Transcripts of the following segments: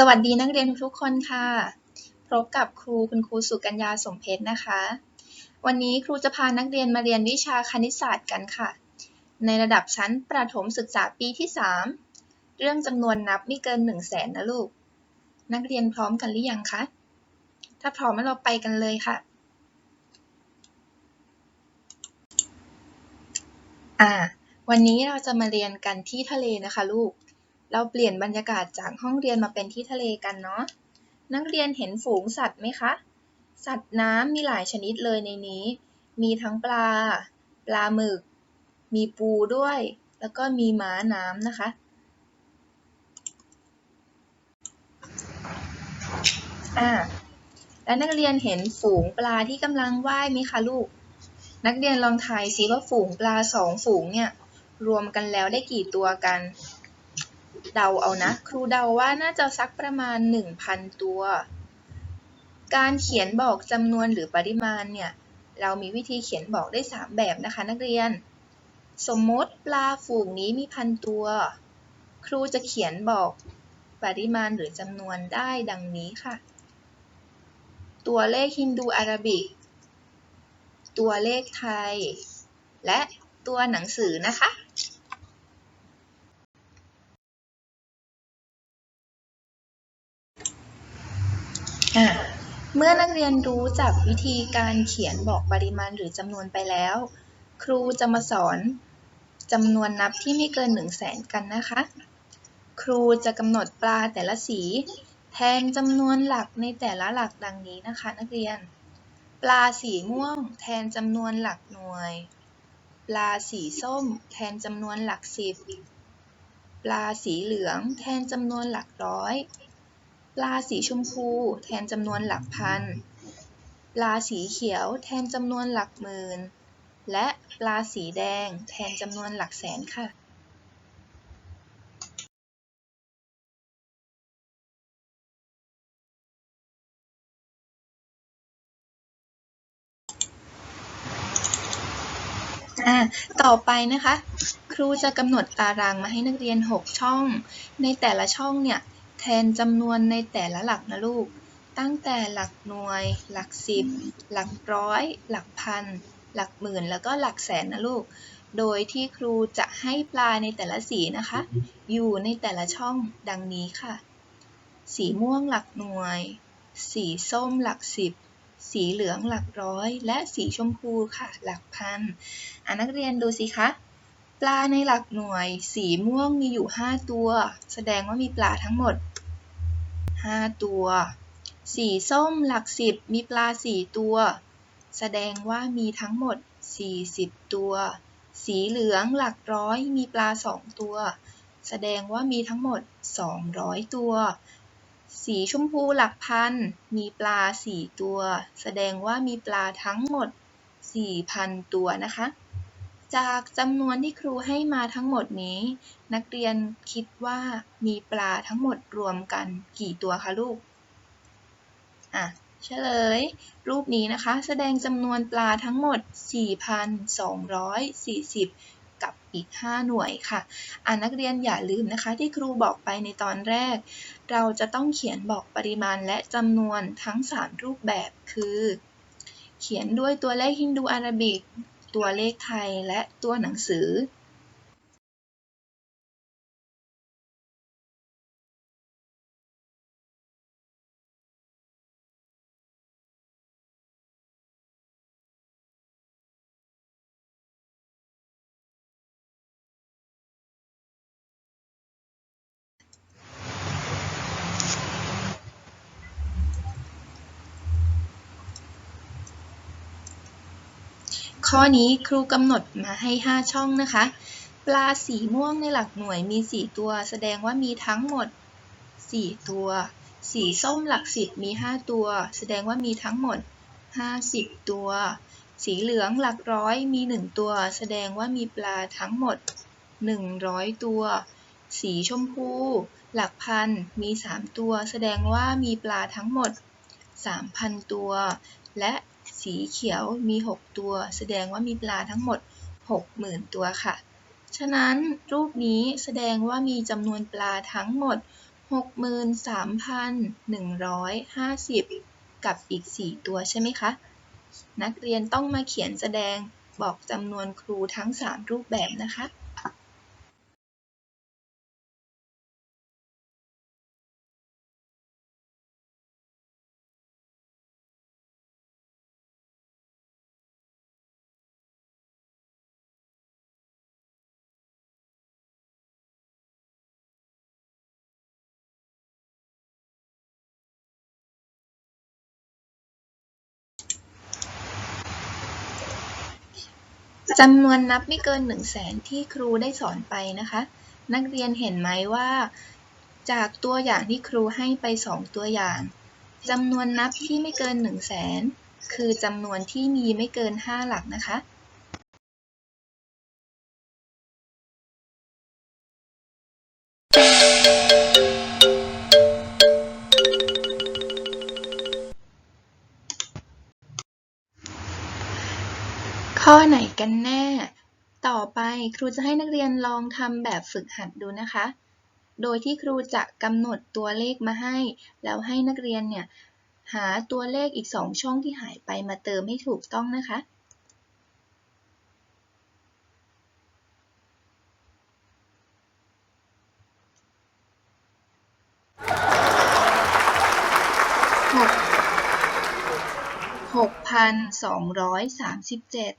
สวัสดีนักเรียนทุกๆคนค่ะ พบกับครูคุณครูสุกัญญาสมเพชรนะคะ วันนี้ครูจะพานักเรียนมาเรียนวิชาคณิตศาสตร์กันค่ะ ในระดับชั้นประถมศึกษาปีที่ 3 เรื่องจำนวนนับไม่เกิน 1 0 0 0 0แสนนะลูก นักเรียนพร้อมกันหรือยังคะ ถ้าพร้อมแล้วเราไปกันเลยค่ะ อ่า วันนี้เราจะมาเรียนกันที่ทะเลนะคะลูก เราเปลี่ยนบรรยากาศจากห้องเรียนมาเป็นที่ทะเลกันเนาะ นักเรียนเห็นฝูงสัตว์ไหมคะ สัตว์น้ำมีหลายชนิดเลยในนี้ มีทั้งปลา ปลาหมึก มีปูด้วย แล้วก็มีม้าน้ำนะคะ อ่า แล้วนักเรียนเห็นฝูงปลาที่กำลังว่ายไหมคะลูก นักเรียนลองทายซิว่าฝูงปลาสองฝูงเนี่ยรวมกันแล้วได้กี่ตัวกัน เดาเอานะ ครูเดาว่าน่าจะสักประมาณ 1,000 ตัว การเขียนบอกจำนวนหรือปริมาณเนี่ย เรามีวิธีเขียนบอกได้ 3 แบบนะคะนักเรียน สมมติปลาฝูงนี้มีพันตัว ครูจะเขียนบอกปริมาณหรือจำนวนได้ดังนี้ค่ะ ตัวเลขฮินดูอาราบิก ตัวเลขไทย และตัวหนังสือนะคะ เมื่อนักเรียนรู้จักวิธีการเขียนบอกปริมาณหรือจำนวนไปแล้ว ครูจะมาสอนจำนวนนับที่ไม่เกิน1 0 0 0 0แสนกันนะคะ ครูจะกำหนดปลาแต่ละสี แทนจำนวนหลักในแต่ละหลักดังนี้นะคะ นักเรียน ปลาสีม่วง แทนจำนวนหลักหน่วย ปลาสีส้ม แทนจำนวนหลักสิบปลาสีเหลือง แทนจำนวนหลักร้อย ปลาสีชมพูแทนจำนวนหลักพันปลาสีเขียวแทนจำนวนหลักหมื่น และปลาสีแดงแทนจำนวนหลักแสนค่ะอ่าต่อไปนะคะ ครูจะกำหนดตารางมาให้นักเรียน 6 ช่อง ในแต่ละช่องเนี่ย ทนจำนวนในแต่ละหลักนะลูก ตั้งแต่หลักหน่วย หลักสิบ หลักร้อย หลักพัน หลักหมื่น แล้วก็หลักแสนนะลูก โดยที่ครูจะให้ปลาในแต่ละสีนะคะ อยู่ในแต่ละช่องดังนี้ค่ะ สีม่วงหลักหน่วย สีส้มหลักสิบ สีเหลืองหลักร้อย และสีชมพูค่ะ หลักพันอ่านักเรียนดูสิคะปลาในหลักหน่วย สีม่วงมีอยู่ 5 ตัว แสดงว่ามีปลาทั้งหมด 5ตัว สีส้มหลักสิบมีปลา4ตัว แสดงว่ามีทั้งหมด 40 ตัว สีเหลืองหลักร้อยมีปลา2ตัว แสดงว่ามีทั้งหมด 200 ตัว สีชมพูหลักพันมีปลา4ตัว แสดงว่ามีปลาทั้งหมด 4,000 ตัวนะคะ จากจำนวนที่ครูให้มาทั้งหมดนี้ นักเรียนคิดว่ามีปลาทั้งหมดรวมกันกี่ตัวคะลูก อะเฉลย รูปนี้นะคะ แสดงจำนวนปลาทั้งหมด 4,240 กับอีก 5 หน่วยค่ะ อ่านักเรียนอย่าลืมนะคะ ที่ครูบอกไปในตอนแรก เราจะต้องเขียนบอกปริมาณและจำนวนทั้ง 3 รูปแบบคือ เขียนด้วยตัวเลขฮินดูอาราบิก ตัวเลขไทยและตัวหนังสือ ข้อนี้ครูกำหนดมาให้ 5 ช่องนะคะ ปลาสีม่วงในหลักหน่วยมี 4 ตัว แสดงว่ามีทั้งหมด 4 ตัว สีส้มหลักสิบมี 5 ตัว แสดงว่ามีทั้งหมด 50 ตัว สีเหลืองหลักร้อยมี 1 ตัว แสดงว่ามีปลาทั้งหมด 100 ตัว สีชมพู หลักพันมี 3 ตัว แสดงว่ามีปลาทั้งหมด 3,000 ตัว และ สีเขียวมี 6 ตัว แสดงว่ามีปลาทั้งหมด 60,000 ตัวค่ะ ฉะนั้นรูปนี้แสดงว่ามีจำนวนปลาทั้งหมด 63,150 กับอีก 4 ตัวใช่ไหมคะ นักเรียนต้องมาเขียนแสดงบอกจำนวนครูทั้ง 3 รูปแบบนะคะ จำนวนนับไม่เกิน1 0 0 0 0แสนที่ครูได้สอนไปนะคะ นักเรียนเห็นไหมว่า จากตัวอย่างที่ครูให้ไป 2 ตัวอย่างจำนวนนับที่ไม่เกิน1 0 0 0 0แสนคือจำนวนที่มีไม่เกิน 5 หลักนะคะันแน่ ต่อไปครูจะให้นักเรียนลองทำแบบฝึกหัดดูนะคะ โดยที่ครูจะกำหนดตัวเลขมาให้ แล้วให้นักเรียนเนี่ยหาตัวเลขอีก 2 ช่องที่หายไปมาเติมให้ถูกต้องนะคะหกพันสองร้อยสามสิบเจ็ด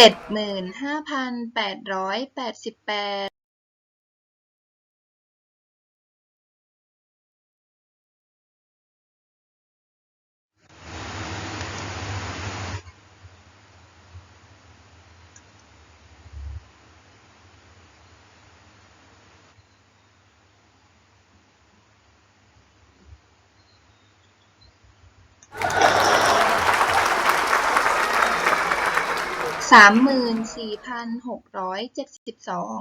เจ็ดเจ็ดหมื่นห้าพันแปดร้อยแปดสิบแปด สามหมื่นสี่พันหกร้อยเจ็ดสิบสอง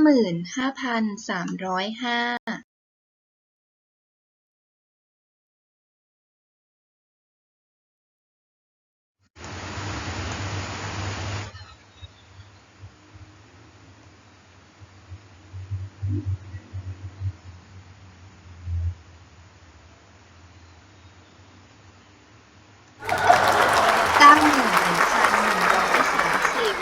ห้าหมื่นห้าพันสามร้อยห้า เก้าหมื่นหนึ่งพันหนึ่งร้อยสามสิบ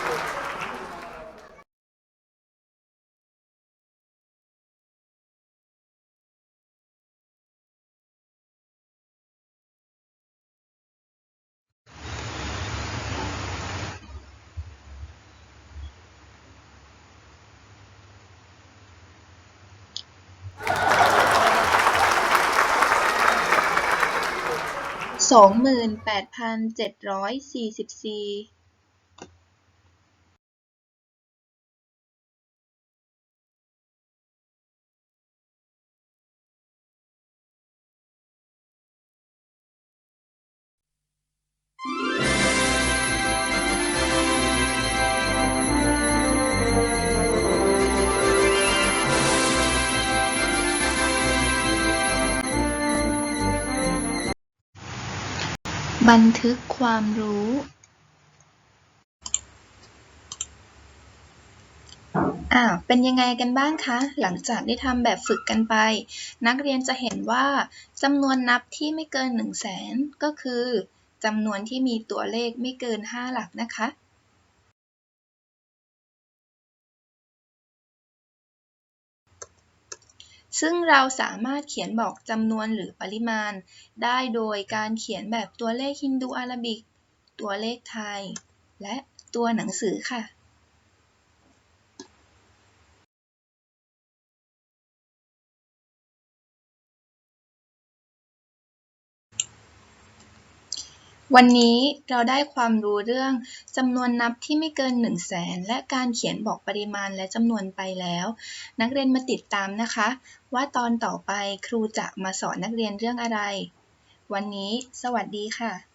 สองหมื่นแปดพันเจ็ดร้อยสี่สิบสี่ บันทึกความรู้อ้าวเป็นยังไงกันบ้างคะ หลังจากได้ทำแบบฝึกกันไป นักเรียนจะเห็นว่าจำนวนนับที่ไม่เกิน 1 0 0 0 0แสนก็คือจำนวนที่มีตัวเลขไม่เกิน 5 หลักนะคะ ซึ่งเราสามารถเขียนบอกจำนวนหรือปริมาณ ได้โดยการเขียนแบบตัวเลขฮินดูอาราบิก ตัวเลขไทย และตัวหนังสือค่ะ วันนี้เราได้ความรู้เรื่องจำนวนนับที่ไม่เกิน 1 0 0 0 0แสนและการเขียนบอกปริมาณและจำนวนไปแล้ว นักเรียนมาติดตามนะคะ ว่าตอนต่อไปครูจะมาสอนนักเรียนเรื่องอะไร วันนี้ สวัสดีค่ะ